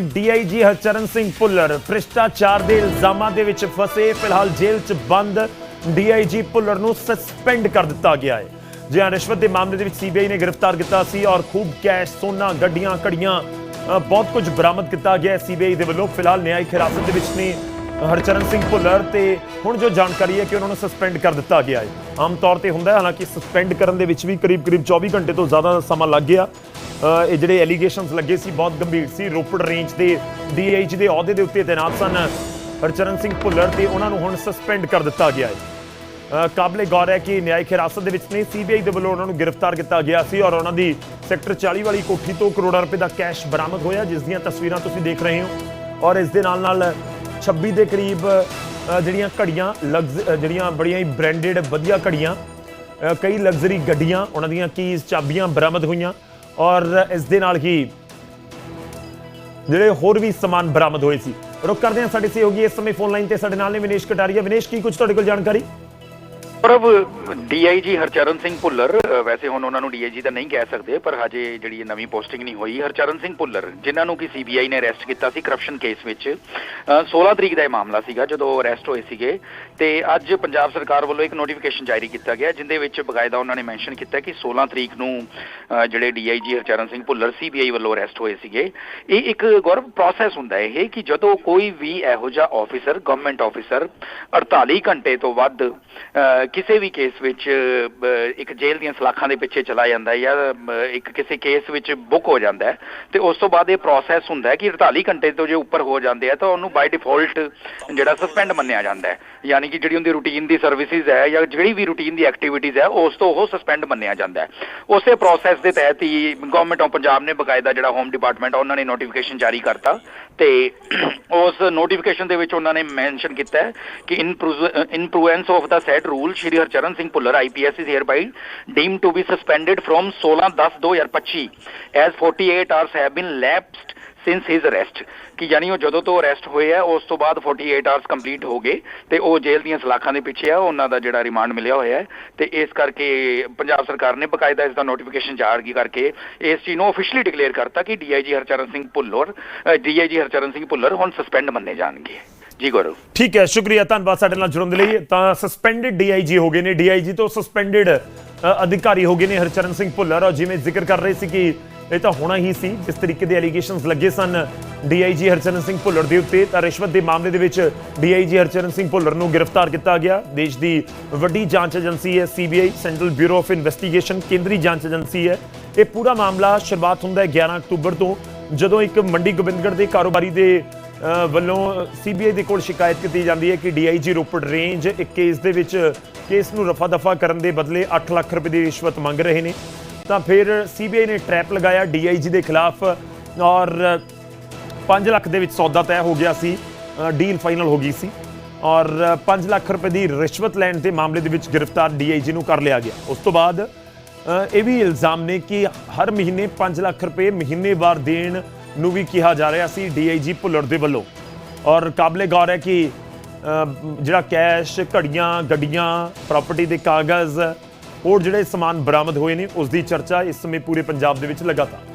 DIG Harcharan Singh Bhullar ਭ੍ਰਿਸ਼ਟਾਚਾਰ ਦੇ ਇਲਜ਼ਾਮਾਂ ਦੇ ਵਿੱਚ ਫਸੇ, ਫਿਲਹਾਲ ਜੇਲ੍ਹ 'ਚ ਬੰਦ, ਡੀਆਈਜੀ ਭੁੱਲਰ ਨੂੰ ਸਸਪੈਂਡ ਕਰ ਦਿੱਤਾ ਗਿਆ ਹੈ। ਜਿਹਾਂ ਰਿਸ਼ਵਤ ਦੇ ਮਾਮਲੇ ਦੇ ਵਿੱਚ ਸੀਬੀਆਈ ਨੇ ਗ੍ਰਿਫਤਾਰ ਕੀਤਾ ਸੀ ਔਰ ਖੂਬ ਕੈਸ਼, ਸੋਨਾ, ਗੱਡੀਆਂ ਕੜੀਆਂ ਬਹੁਤ ਕੁਝ ਬਰਾਮਦ ਕੀਤਾ ਗਿਆ ਸੀਬੀਆਈ ਦੇ ਵੱਲੋਂ। ਫਿਲਹਾਲ ਨਿਆਇਕ ਹਿਰਾਸਤ ਦੇ ਵਿੱਚ ਨੇ ਹਰਚਰਨ ਸਿੰਘ ਭੁੱਲਰ ਤੇ ਹੁਣ ਜੋ ਜਾਣਕਾਰੀ ਹੈ ਕਿ ਉਹਨਾਂ ਨੂੰ ਸਸਪੈਂਡ ਕਰ ਦਿੱਤਾ ਗਿਆ ਹੈ। ਆਮ ਤੌਰ ਤੇ ਹੁੰਦਾ ਹੈ, ਹਾਲਾਂਕਿ ਸਸਪੈਂਡ ਕਰਨ ਦੇ ਵਿੱਚ ਵੀ ਕਰੀਬ-ਕਰੀਬ 24 ਘੰਟੇ ਤੋਂ ਜ਼ਿਆਦਾ ਸਮਾਂ ਲੱਗ ਗਿਆ। ਇਹ ਜਿਹੜੇ ਐਲੀਗੇਸ਼ਨਸ ਲੱਗੇ ਸੀ, ਬਹੁਤ ਗੰਭੀਰ ਸੀ। ਰੋਪੜ ਰੇਂਜ ਦੇ ਡੀਐਚ ਦੇ ਅਹੁਦੇ ਦੇ ਉੱਤੇ ਤੈਨਾਤ ਸਨ ਹਰਚਰਨ ਸਿੰਘ ਭੁੱਲਰ ਤੇ ਉਹਨਾਂ ਨੂੰ ਹੁਣ ਸਸਪੈਂਡ ਕਰ ਦਿੱਤਾ ਗਿਆ ਹੈ। ਕਾਬਲੇ ਗੌਰ ਹੈ ਕਿ ਨਿਆਇਕ ਹਿਰਾਸਤ ਦੇ ਵਿੱਚ ਨੇ ਸੀਬੀਆਈ ਦੇ ਵੱਲੋਂ ਉਹਨਾਂ ਨੂੰ ਗ੍ਰਿਫਤਾਰ ਕੀਤਾ ਗਿਆ ਸੀ ਔਰ ਉਹਨਾਂ ਦੀ ਸੈਕਟਰ 40 ਵਾਲੀ ਕੋਠੀ ਤੋਂ ਕਰੋੜਾਂ ਰੁਪਏ ਦਾ ਕੈਸ਼ ਬਰਾਮਦ ਹੋਇਆ, ਜਿਸ ਦੀਆਂ ਤਸਵੀਰਾਂ ਤੁਸੀਂ ਦੇਖ ਰਹੇ ਹੋ। ਔਰ ਇਸ ਦੇ ਨਾਲ ਨਾਲ 26 ਦੇ ਕਰੀਬ ਜਿਹੜੀਆਂ ਘੜੀਆਂ, ਲਗਜ਼- ਜਿਹੜੀਆਂ ਬੜੀਆਂ ਹੀ ਬ੍ਰਾਂਡਡ ਵਧੀਆ ਘੜੀਆਂ ਕਈ ਲਗਜ਼ਰੀ ਗੱਡੀਆਂ, ਉਹਨਾਂ ਦੀਆਂ ਕੀਜ਼ ਚਾਬੀਆਂ ਬਰਾਮਦ ਹੋਈਆਂ। ਔਰ ਇਸ ਦੇ ਨਾਲ ਹੀ ਜਿਹੜੇ ਹੋਰ ਵੀ ਸਮਾਨ ਬਰਾਮਦ ਹੋਏ ਸੀ। ਰੁਕ ਕਰਦੇ ਹਾਂ, ਸਾਡੇ ਸਹਿਯੋਗੀ ਇਸ ਸਮੇਂ ਫੋਨ ਲਾਈਨ ਤੇ ਸਾਡੇ ਨਾਲ ਨੇ, ਵਿਨੇਸ਼ ਕਟਾਰੀਆ। ਵਿਨੇਸ਼, ਕੀ ਕੁਝ ਤੁਹਾਡੇ ਕੋਲ ਜਾਣਕਾਰੀ? ਪ੍ਰਭ ਡੀਆਈਜੀ ਹਰਚਰਨ ਸਿੰਘ ਭੁੱਲਰ ਵੈਸੇ ਹੁਣ ਉਹਨਾਂ ਨੂੰ ਡੀਆਈਜੀ ਤਾਂ ਨਹੀਂ ਕਹਿ ਸਕਦੇ ਪਰ ਹਜੇ ਜਿਹੜੀ ਨਵੀਂ ਪੋਸਟਿੰਗ ਨਹੀਂ ਹੋਈ ਹਰਚਰਨ ਸਿੰਘ ਭੁੱਲਰ ਜਿਨ੍ਹਾਂ ਨੂੰ ਕਿ ਸੀਬੀਆਈ ਨੇ ਅਰੈਸਟ ਕੀਤਾ ਸੀ ਕਰਪਸ਼ਨ ਕੇਸ ਵਿੱਚ ਅ, 16 ਤਰੀਕ ਦਾ ਇਹ ਮਾਮਲਾ ਸੀਗਾ ਜਦੋਂ ਅਰੈਸਟ ਹੋਏ ਸੀਗੇ ਤੇ ਅੱਜ ਪੰਜਾਬ ਸਰਕਾਰ ਵੱਲੋਂ ਇੱਕ ਨੋਟੀਫਿਕੇਸ਼ਨ ਜਾਰੀ ਕੀਤਾ ਗਿਆ ਜਿੰਦੇ ਵਿੱਚ ਬਕਾਇਦਾ ਉਹਨਾਂ ਨੇ ਮੈਂਸ਼ਨ ਕੀਤਾ ਕਿ 16 ਤਰੀਕ ਨੂੰ ਅ, ਜਿਹੜੇ ਡੀਆਈਜੀ ਹਰਚਰਨ ਸਿੰਘ ਭੁੱਲਰ ਸੀਬੀਆਈ ਵੱਲੋਂ ਅਰੈਸਟ ਹੋਏ ਸੀਗੇ ਇਹ ਇੱਕ ਗੌਰਵ ਪ੍ਰੋਸੈਸ ਹੁੰਦਾ ਇਹ ਕਿ ਜਦੋਂ ਕੋਈ ਵੀ ਇਹੋ ਜਿਹਾ ਆਫੀਸਰ ਗਵਰਨਮੈਂਟ ਆਫੀਸਰ 48 ਘੰਟੇ ਤੋਂ ਵੱਧ ਕਿਸੇ ਵੀ ਕੇਸ ਵਿੱਚ ਇੱਕ ਜੇਲ੍ਹ ਦੀਆਂ ਸਲਾਖਾਂ ਦੇ ਪਿੱਛੇ ਚਲਾ ਜਾਂਦਾ ਹੈ ਜਾਂ ਇੱਕ ਕਿਸੇ ਕੇਸ ਵਿੱਚ ਬੁੱਕ ਹੋ ਜਾਂਦਾ ਹੈ, ਤੇ ਉਸ ਤੋਂ ਬਾਅਦ ਇਹ ਪ੍ਰੋਸੈਸ ਹੁੰਦਾ ਹੈ ਕਿ 48 ਘੰਟੇ ਤੋਂ ਜੇ ਉੱਪਰ ਹੋ ਜਾਂਦੇ ਆ, ਤਾਂ ਉਹਨੂੰ ਬਾਈ ਡਿਫਾਲਟ ਜਿਹੜਾ ਸਸਪੈਂਡ ਮੰਨਿਆ ਜਾਂਦਾ ਹੈ। ਯਾਨੀ ਕਿ ਜਿਹੜੀ ਉਹਦੀ ਰੂਟੀਨ ਦੀ ਸਰਵਿਸਿਜ਼ ਹੈ ਜਾਂ ਜਿਹੜੀ ਵੀ ਰੂਟੀਨ ਦੀ ਐਕਟੀਵਿਟੀਜ਼ ਹੈ, ਉਸ ਤੋਂ ਉਹ ਸਸਪੈਂਡ ਮੰਨਿਆ ਜਾਂਦਾ ਹੈ। ਉਸੇ ਪ੍ਰੋਸੈਸ ਦੇ ਤਹਿਤ ਹੀ ਗਵਰਨਮੈਂਟ ਆਫ ਪੰਜਾਬ ਨੇ ਬਕਾਇਦਾ ਜਿਹੜਾ ਹੋਮ ਡਿਪਾਰਟਮੈਂਟ ਉਹਨਾਂ ਨੇ ਨੋਟੀਫਿਕੇਸ਼ਨ ਜਾਰੀ ਕਰਤਾ ਤੇ ਉਸ ਨੋਟੀਫਿਕੇਸ਼ਨ ਦੇ ਵਿੱਚ ਉਹਨਾਂ ਨੇ ਮੈਂਸ਼ਨ ਕੀਤਾ ਹੈ ਕਿ in influence of the said rule Shri Harcharan Singh Bhullar IPS is hereby deemed to be suspended from 16/10/2025 as 48 hours have been lapsed since his arrest ਕਿ ਯਾਨੀ ਉਹ ਜਦੋਂ ਤੋਂ ਅਰੈਸਟ ਹੋਏ ਆ, ਉਸ ਤੋਂ ਬਾਅਦ 48 ਆਵਰਸ ਕੰਪਲੀਟ ਹੋ ਗਏ, ਤੇ ਉਹ ਜੇਲ੍ਹ ਦੀਆਂ ਸਲਾਖਾਂ ਦੇ ਪਿੱਛੇ ਆ, ਉਹਨਾਂ ਦਾ ਜਿਹੜਾ ਰਿਮਾਂਡ ਮਿਲਿਆ ਹੋਇਆ ਹੈ। ਤੇ ਇਸ ਕਰਕੇ ਪੰਜਾਬ ਸਰਕਾਰ ਨੇ ਬਕਾਇਦਾ ਇਸ ਦਾ ਨੋਟੀਫਿਕੇਸ਼ਨ ਜਾਰੀ ਕਰਕੇ ਇਸ ਚੀਜ਼ ਨੂੰ ਅਫੀਸ਼ੀਅਲੀ ਡਿਕਲੇਅਰ ਕਰਤਾ ਕਿ ਡੀਆਈਜੀ ਹਰਚਰਨ ਸਿੰਘ ਭੁੱਲਰ ਡੀਆਈਜੀ ਹਰਚਰਨ ਸਿੰਘ ਭੁੱਲਰ ਹੁਣ ਸਸਪੈਂਡ ਮੰਨੇ ਜਾਣਗੇ। ਜੀ ਗੌਰਵ ਠੀਕ ਹੈ, ਸ਼ੁਕਰੀਆ, ਧੰਨਵਾਦ ਸਾਡੇ ਨਾਲ ਜੁੜਨ ਦੇ ਲਈ। ਤਾਂ ਸਸਪੈਂਡਡ ਡੀਆਈਜੀ ਹੋ ਗਏ ਨੇ। ਡੀਆਈਜੀ ਤੋਂ ਸਸਪੈਂਡਡ ਅਧਿਕਾਰੀ ਹੋ ਗਏ ਨੇ ਹਰਚਰਨ ਸਿੰਘ ਭੁੱਲਰ। ਔਰ ਜਿਵੇਂ ਜ਼ਿਕਰ ਕਰ ਰਹੇ ਸੀ ਕਿ ਇਹ ਤਾਂ ਹੋਣਾ ਹੀ ਸੀ, ਜਿਸ ਤਰੀਕੇ ਦੇ ਐਲੀਗੇਸ਼ਨਸ ਲੱਗੇ ਸਨ ਡੀਆਈਜੀ ਹਰਚਰਨ ਸਿੰਘ ਭੁੱਲਰ ਦੇ ਉੱਤੇ, ਤਾਂ ਰਿਸ਼ਵਤ ਦੇ ਮਾਮਲੇ ਦੇ ਵਿੱਚ ਡੀਆਈਜੀ ਹਰਚਰਨ ਸਿੰਘ ਭੁੱਲਰ ਨੂੰ ਗ੍ਰਿਫਤਾਰ ਕੀਤਾ ਗਿਆ। ਦੇਸ਼ ਦੀ ਵੱਡੀ ਜਾਂਚ ਏਜੰਸੀ ਹੈ CBI central bureau of investigation ਕੇਂਦਰੀ ਜਾਂਚ ਏਜੰਸੀ ਹੈ। ਇਹ ਪੂਰਾ ਮਾਮਲਾ ਸ਼ੁਰੂਆਤ ਹੁੰਦਾ ਹੈ 11 ਅਕਤੂਬਰ ਤੋਂ, ਜਦੋਂ ਇੱਕ ਮੰਡੀ ਗੋਬਿੰਦਗੜ੍ਹ ਦੇ ਕਾਰੋਬਾਰੀ ਦੇ ਵੱਲੋਂ ਸੀਬੀਆਈ ਦੇ ਕੋਲ ਸ਼ਿਕਾਇਤ ਕੀਤੀ ਜਾਂਦੀ ਹੈ ਕਿ ਡੀਆਈਜੀ ਰੋਪੜ ਰੇਂਜ ਇੱਕ ਕੇਸ ਦੇ ਵਿੱਚ ਕੇਸ ਨੂੰ ਰਫਾ ਦਫਾ ਕਰਨ ਦੇ ਬਦਲੇ 8 ਲੱਖ ਰੁਪਏ ਦੀ ਰਿਸ਼ਵਤ ਮੰਗ ਰਹੇ ਨੇ। ਤਾਂ ਫਿਰ ਸੀਬੀਆਈ ਨੇ ਟ੍ਰੈਪ ਲਗਾਇਆ ਡੀਆਈਜੀ ਦੇ ਖਿਲਾਫ ਔਰ 5 ਲੱਖ ਦੇ ਵਿੱਚ ਸੌਦਾ ਤੈਅ ਹੋ ਗਿਆ ਸੀ ਡੀਲ ਫਾਈਨਲ ਹੋ ਗਈ ਸੀ ਔਰ 5 ਲੱਖ ਰੁਪਏ ਦੀ ਰਿਸ਼ਵਤ ਲੈਣ ਦੇ ਮਾਮਲੇ ਦੇ ਵਿੱਚ ਗ੍ਰਿਫਤਾਰ ਡੀਆਈਜੀ ਨੂੰ ਕਰ ਲਿਆ ਗਿਆ। ਉਸ ਤੋਂ ਬਾਅਦ ਇਹ ਵੀ ਇਲਜ਼ਾਮ ਨੇ ਕਿ ਹਰ ਮਹੀਨੇ 5 ਲੱਖ ਰੁਪਏ ਮਹੀਨੇਵਾਰ ਦੇਣ ਨੂੰ ਵੀ ਕਿਹਾ ਜਾ ਰਿਹਾ ਸੀ ਡੀਆਈਜੀ ਭੁੱਲਰ ਦੇ ਵੱਲੋਂ। ਔਰ ਕਾਬਲੇ ਗੌਰ ਹੈ ਕਿ ਜਿਹੜਾ ਕੈਸ਼, ਘੜੀਆਂ, ਗੱਡੀਆਂ, ਪ੍ਰਾਪਰਟੀ ਦੇ ਕਾਗਜ਼, ਹੋਰ ਜਿਹੜੇ ਸਮਾਨ ਬਰਾਮਦ ਹੋਏ ਨੇ, ਉਸ ਦੀ ਚਰਚਾ ਇਸ ਸਮੇਂ ਪੂਰੇ ਪੰਜਾਬ ਦੇ ਵਿੱਚ ਲਗਾਤਾਰ।